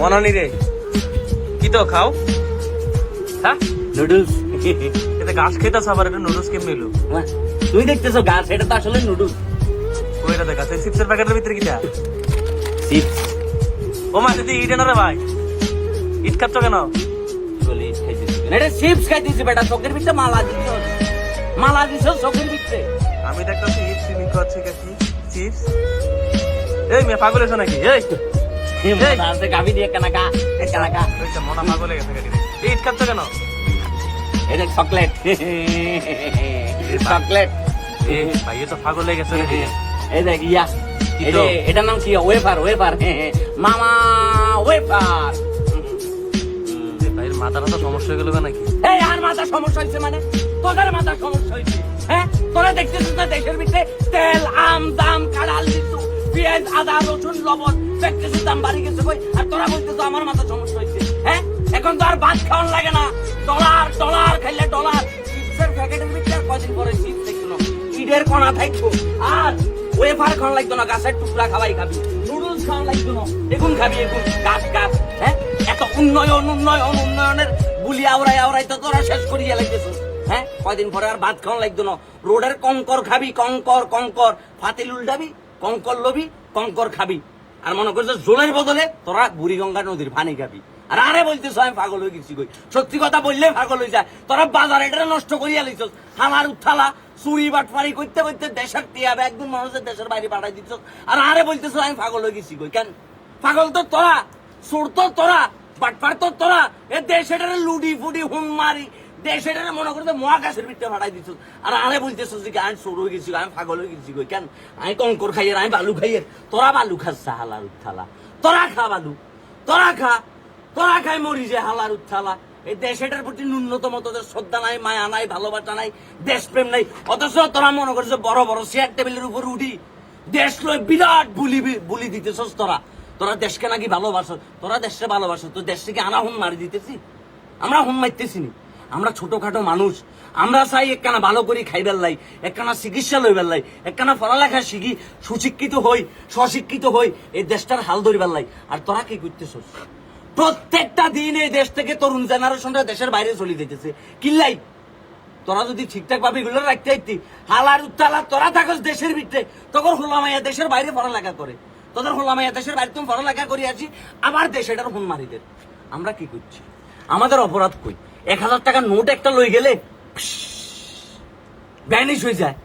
মনানি রে। কি তো খাও? হ্যাঁ? নুডলস। এটা ঘাস খেতেছ আবার এটা নুডলস কেমন এলো তুই দেখতেছো গাছ এটা তো আসলে নুডলস। ওইটা দেখা চিপসের প্যাকেটের ভিতরে কিটা? চিপস। ও মা দিদি ইট এনো রে ভাই। ইট খাচ্ছ কেন? বলি খাইতেছি এটা চিপস খাইতেছি বেটা চোখের ভিতরে মালা দিছ মালা দিছ চোখের ভিতরে। আমি দেখতেছি ইট সুইমিং করছে কি চিপস? এই মেয়ে পাগল এসো নাকি? এই! গাবি দিয়ে কেনা কা কেনা কা ওইটা মনা পাগল হয়ে গেছে ইট খাচ্ছ কেন? এটা চকলেট। চকলেট। ভাই তো পাগল হয়ে গেছে এই দেখ ইয়া কি এই তো? যে, এটার নাম কি? Wafer wafer. মামা ওয়েফার। ভাইয়ের মাথাটা তো সমস্যা হয়ে গেল নাকি? এই আর মাথা সমস্যা হয়েছে মানে? তোদের মাথা সমস্যা হয়েছে হ্যাঁ? তোরা দেখতেছিস না দেশের ভিতরে তেল আম পেঁয়াজ আদা, রসুন, লবণ দেখতেছিস দাম বাড়ি গেছে কই? আর তোরা বলতেছ আমার মাথা সমস্যা হয়েছে। হ্যাঁ? এখন তো আর ভাত খাওয়ান লাগে না। ডলার ডলার, খাইলে ডলার। চিপসের প্যাকেটের ভিতরে কদিন পরে চিপস দেখতো না? ইটের কণা থাকব। আর ওয়েফার খাওয়ান লাগতো না, গাছের টুকরা খাওয়াই খাবি। নুডলস খাওয়ান লাগতো না। এখন খাবি এখন গাছ গাছ। হ্যাঁ? এত উন্নয়ন উন্নয়ন, উন্নয়নের বুলি আওড়াই আওড়াই তো তোরা শেষ করিয়া লাগতেছ হ্যাঁ? কয়দিন পরে আর ভাত খাওয়ান লাগতো না। রোডের কঙ্কর খাবি, কঙ্কর কঙ্কর। ফাতিল উল্টাবি কঙ্কর লবি কঙ্কর খাবি। আর মনে করছ জোলের বদলে তোরা বুড়িগঙ্গা নদীর পানি খাবি। আর আরে বলতেছ, আমি পাগল হয়ে গেছি কই? সত্যি কথা বললে পাগল হয়ে যায়। তোরা বাজার এটা নষ্ট করিয়া লিছ হালার উত্থালা চুরি বাটপারি করতে করতে দেশের টিয়াবে একদম মানুষের দেশের বাইরে পাঠাই দিচ্ছ আর আরে বলতেছ, আমি পাগল হয়ে গেছি কই? কেন? পাগল তো তোরা সুর তো তোরা, বাটপার তো তোরা। এ দেশের লুডি ফুডি হুন মারি দেশের মনে করতে মহাকাশের ভিতরে পাঠাই দিচ্ছ আর আরে বলতেছ যে আমি সুর হয়ে গেছি আমি পাগল হয়ে গেছি, কই কেন? আমি কঙ্কর খাইয়ের, আমি বালু খাইয়ের। তোরা বালু খাস হালার উত্থালা তোরা খা বালু। তোরা খা। তোরা খাই মরি যে হালার উত্থালা এই দেশেটার প্রতি ন্যূনতম তোদের শ্রদ্ধা নাই, মায়া নাই, ভালোবাসা নাই, দেশপ্রেম নাই। অথচ তোরা মনে করছে বড় বড় চেয়ার টেবিলের উপর উঠি দেশ লয় বিরাট বুলি বুলি দিতেছস তোরা। তোরা দেশকে নাকি ভালোবাসো? তোরা দেশকে ভালোবাসো? তো দেশকে আনা হুন মারি দিতেছি। আমরা হুন মারতেছি নি। আমরা ছোটখাটো মানুষ। আমরা চাই একখানা ভালো করে খাইবার লাই একখানা চিকিৎসা লইবার লাই একখানা পড়ালেখা শিখি, সুশিক্ষিত হই, স্বশিক্ষিত হই, এই দেশটার হাল ধরিবার লাই আর তোরা কি করতেছস? প্রত্যেকটা দিন এই দেশ থেকে তরুণ জেনারেশনটা দেশের বাইরে চলে যেতেছে কিল্লাই তোরা যদি ঠিকঠাক ভাবে এগুলো রাখতে আইতি হালার উত্তালা তোরা থাকস দেশের ভিতরে, তখন হোলামাইয়া দেশের বাইরে পড়ালেখা করে। তোদের হোলামাইয়া দেশের বাইরে তুমি পড়ালেখা করে আছি আবার দেশেটার হুন মারিদের আমরা কি করছি? আমাদের অপরাধ কই? এক হাজার টাকার নোট একটা লই গেলে ভ্যানিশ হয়ে যায়।